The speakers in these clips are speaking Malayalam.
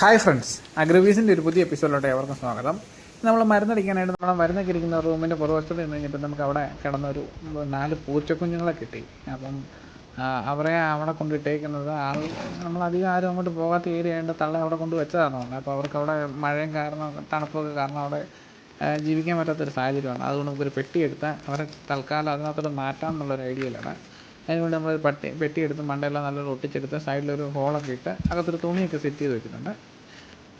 ഹായ് ഫ്രണ്ട്സ് അഗ്രവീസിന്റെ ഒരു പുതിയ എപ്പിസോഡിലോട്ട് ഏവർക്കും സ്വാഗതം. നമ്മൾ മരുന്നടിക്കാനായിട്ട് നമ്മൾ മരുന്നൊക്കെ ഇരിക്കുന്ന റൂമിന്റെ പുറവശത്തോട്ട് നിന്ന് കഴിഞ്ഞപ്പോൾ നമുക്ക് അവിടെ കിടന്നൊരു നാല് പൂച്ചക്കുഞ്ഞുങ്ങളെ കിട്ടി. അപ്പം അവരെ അവിടെ കൊണ്ടിട്ടേക്കുന്നത് ആൾ നമ്മളധികം ആരും അങ്ങോട്ട് പോകാത്ത ഏരിയ ആയതുകൊണ്ട് തള്ള അവിടെ കൊണ്ട് വെച്ചതാണ് അപ്പോൾ അവർക്ക് അവിടെ മഴയും കാരണം തണുപ്പൊക്കെ കാരണം അവിടെ ജീവിക്കാൻ പറ്റാത്തൊരു സാഹചര്യമാണ്. അതുകൊണ്ട് നമുക്കൊരു പെട്ടി എടുത്ത് അവരെ തൽക്കാലം അതിനകത്തോട്ട് മാറ്റാം എന്നുള്ളൊരു ഐഡിയയിലാണ്. അതിനുവേണ്ടി നമ്മൾ പട്ടി പെട്ടി എടുത്ത് മണ്ടയെല്ലാം നല്ലൊരു ഒട്ടിച്ചെടുത്ത് സൈഡിലൊരു ഹോളൊക്കെ ഇട്ട് അകത്തൊരു തുണിയൊക്കെ സെറ്റ് ചെയ്ത് വെച്ചിട്ടുണ്ട്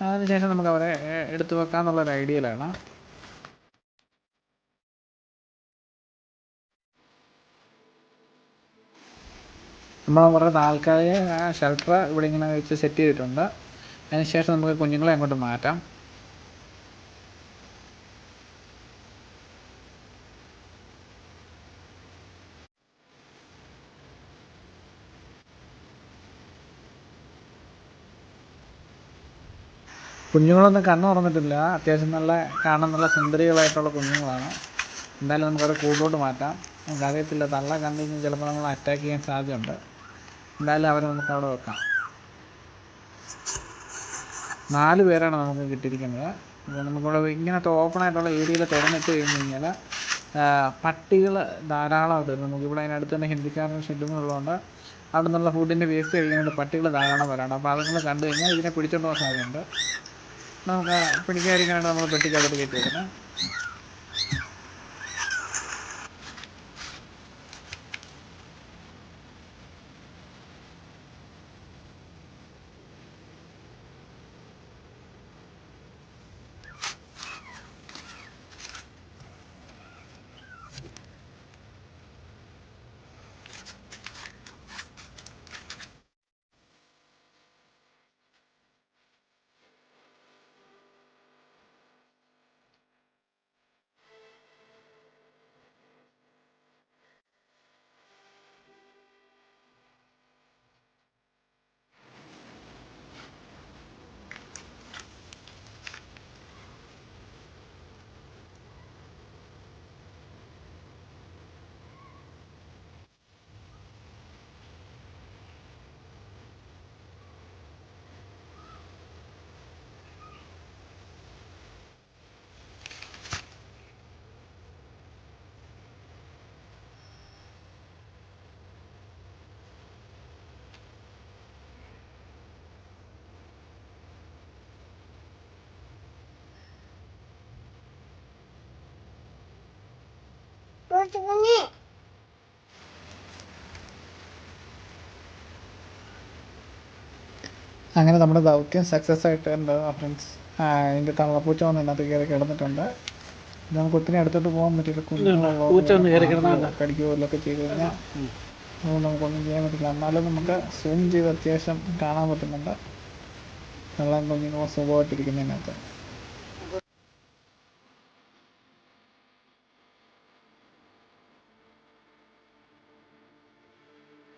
അതിനുശേഷം നമുക്ക് അവരെ എടുത്തു എടുത്ത് വെക്കാമെന്നുള്ളൊരു ഐഡിയയിലാണ് നമ്മൾ കുറേ താൽക്കാലിക ഷെൽട്ടർ ഇവിടെ ഇങ്ങനെ വെച്ച് സെറ്റ് ചെയ്തിട്ടുണ്ട്. അതിനുശേഷം നമുക്ക് കുഞ്ഞുങ്ങളെ അങ്ങോട്ട് മാറ്റാം. കുഞ്ഞുങ്ങളൊന്നും കണ്ണ് തുറന്നിട്ടില്ല. അത്യാവശ്യം നല്ല കാണാൻ നല്ല സുന്ദരികളായിട്ടുള്ള കുഞ്ഞുങ്ങളാണ്. എന്തായാലും നമുക്കത് കൂടുതലോട്ട് മാറ്റാം. നമുക്കറിയത്തില്ല തള്ള കണ്ടു കഴിഞ്ഞാൽ ചിലപ്പോൾ നമ്മൾ അറ്റാക്ക് ചെയ്യാൻ സാധ്യതയുണ്ട്. എന്തായാലും അവരെ നമുക്ക് അവിടെ വെക്കാം. നാല് പേരാണ് നമുക്ക് കിട്ടിയിരിക്കുന്നത്. നമുക്കിവിടെ ഇങ്ങനത്തെ ഓപ്പണായിട്ടുള്ള ഏരിയയിൽ തുറന്നിട്ട് കഴിഞ്ഞ് കഴിഞ്ഞാൽ പട്ടികൾ ധാരാളമായിട്ട് വരും നമുക്കിവിടെ അതിനടുത്ത് തന്നെ ഹിന്ദിക്കാരുടെ ഷെഡും ഉള്ളതുകൊണ്ട് അവിടെ നിന്നുള്ള ഫുഡിന്റെ വേസ്റ്റ് കഴിക്കാനായിട്ട് പട്ടികൾ ധാരാളം വരാണ് അപ്പോൾ അതുങ്ങൾ കണ്ടു കഴിഞ്ഞാൽ ഇതിനെ പിടിച്ചോണ്ട് പോകാൻ സാധ്യതയുണ്ട്. നമുക്ക് പിടിക്കാതിരിക്കാനായിട്ട് നമ്മൾ പെട്ടിക്കകത്തോട്ട് കയറ്റി അങ്ങനെ നമ്മുടെ ദൗത്യം സക്സസ് ആയിട്ട് എന്താ ഫ്രണ്ട്സ് അതിന്റെ തള്ളപ്പൂച്ച വന്ന് ഇതിനകത്ത് കയറി കിടന്നിട്ടുണ്ട്. ഇത് നമുക്ക് ഒത്തിരി അടുത്തോട്ട് പോകാൻ പറ്റില്ല വല്ലതൊക്കെ ചെയ്ത് കഴിഞ്ഞാൽ അതുകൊണ്ട് നമുക്കൊന്നും ചെയ്യാൻ പറ്റില്ല. എന്നാലും നമുക്ക് സ്വിം ചെയ്ത് അത്യാവശ്യം കാണാൻ പറ്റുന്നുണ്ട്. വെള്ളം കുഞ്ഞുങ്ങളും സുഖമായിട്ടിരിക്കുന്നതിനകത്ത്.